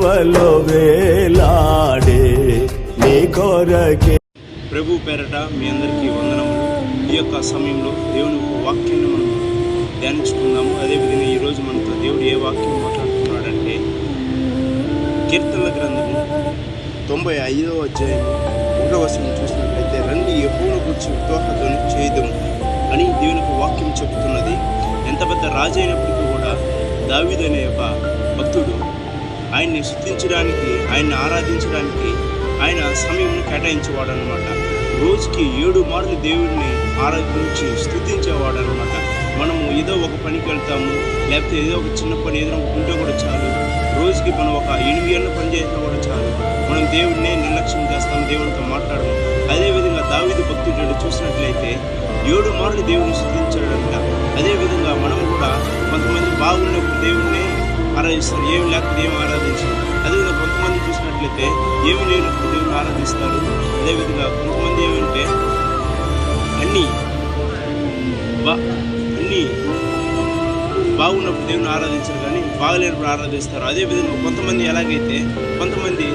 సిలువలో వేలాడే నీ కొరకే. ప్రభు పేరట మీ అందరికీ వందనములు. ఈ యొక్క సమయంలో దేవుని వాక్యాన్ని మనం ధ్యానించుకుందాము. అదేవిధంగా ఈరోజు మనతో దేవుడు ఏ వాక్యం మాట్లాడుతున్నాడంటే కీర్తనల గ్రంథము తొంభై ఐదవ అధ్యాయం ఒకటో వచనం చూసినట్లయితే రండి ఎప్పుడు గురించి ఉత్సాహధ్వని చేయదము అని దేవునికి వాక్యం చెబుతున్నది. ఎంత పెద్ద రాజు అయినప్పటికీ కూడా దావీదు అనే ఒక భక్తుడు ఆయన్ని స్థుతించడానికి ఆయన్ని ఆరాధించడానికి ఆయన సమయం కేటాయించేవాడు అనమాట రోజుకి ఏడు మార్లు దేవుడిని ఆరాధించి స్థుతించేవాడు అనమాట మనము ఏదో ఒక పనికి వెళ్తాము లేకపోతే ఏదో ఒక చిన్న పని ఏదైనా ఒక ఉంటే కూడా చాలు. రోజుకి మనం ఒక ఎనిమిది ఏళ్ళ పని చేసినా కూడా చాలు. మనం దేవుడినే నిర్లక్ష్యం చేస్తాం దేవుడితో మాట్లాడము. అదేవిధంగా దావిది భక్తుడు చూసినట్లయితే ఏడు మార్లు దేవుడిని స్థుతించాడంట. అదేవిధంగా మనం కూడా కొంతమంది బాగున్నప్పుడు దేవుడిని ఆరాధిస్తారు ఏమి లేకపోతే ఏమి ఆరాధించరు. అదేవిధంగా కొంతమంది చూసినట్లయితే ఏమి లేనప్పుడు దేవుని ఆరాధిస్తారు అదేవిధంగా కొంతమంది ఏమంటే అన్నీ బా అన్నీ బాగున్నప్పుడు దేవుని ఆరాధించరు కానీ బాగలేనప్పుడు ఆరాధిస్తారు. అదేవిధంగా కొంతమంది ఎలాగైతే కొంతమంది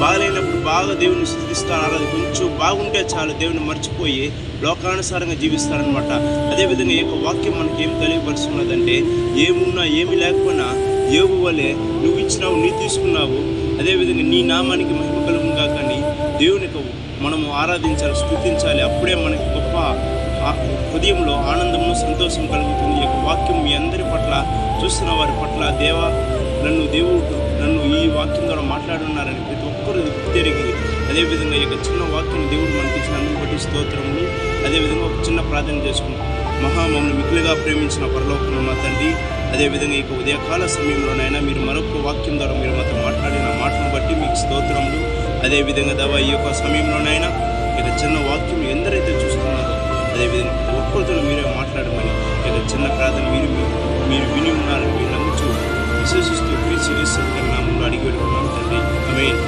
బాగలేనప్పుడు బాగా దేవుని స్థుతిస్తారు ఆరాధన కొంచెం బాగుంటే చాలు దేవుని మర్చిపోయి లోకానుసారంగా జీవిస్తారనమాట అదేవిధంగా ఈ యొక్క వాక్యం మనకి ఏం తెలియపరుస్తున్నదంటే ఏమున్నా ఏమి లేకపోయినా ఏవు వలె నువ్వు ఇచ్చినావు నీ తీసుకున్నావు. అదేవిధంగా నీ నామానికి మహిమ కలుగు కానీ దేవునికి మనము ఆరాధించాలి స్థుతించాలి అప్పుడే మనకి గొప్ప ఆ- హృదయంలో ఆనందము సంతోషం కలుగుతుంది. ఈ యొక్క వాక్యం మీ అందరి పట్ల చూస్తున్న వారి పట్ల దేవ నన్ను దేవుడు నన్ను ఈ వాక్యం ద్వారా మాట్లాడున్నారని ప్రతి ఒక్కరు తిరిగి అదేవిధంగా ఈ యొక్క చిన్న వాక్యం దేవుడు మనకి ఇచ్చిన అందుని బట్టి స్తోత్రములు. అదేవిధంగా ఒక చిన్న ప్రార్థన చేసుకున్నాం మహా మమ్మల్ని మిక్కులుగా ప్రేమించిన పరలోకంలో మా తండ్రి అదేవిధంగా ఇక ఉదయకాల సమయంలోనైనా మీరు మరొక వాక్యం ద్వారా మీరు మాతో మాట్లాడిన మాటను బట్టి మీకు స్తోత్రములు. అదేవిధంగా దవా ఈ యొక్క సమయంలోనైనా ఇక చిన్న వాక్యం ఎందరైతే చూస్తున్నారో అదేవిధంగా ఒక్కరితో మీరే మాట్లాడమని ఇక చిన్న ప్రార్థన మీరు మీరు విని ఉన్నారని మీరు నమ్ముచు విశ్వసిస్తూ క్రీస్తు నామంలో అడిగి పెట్టుకున్నాం తండ్రి. ఆమేన్.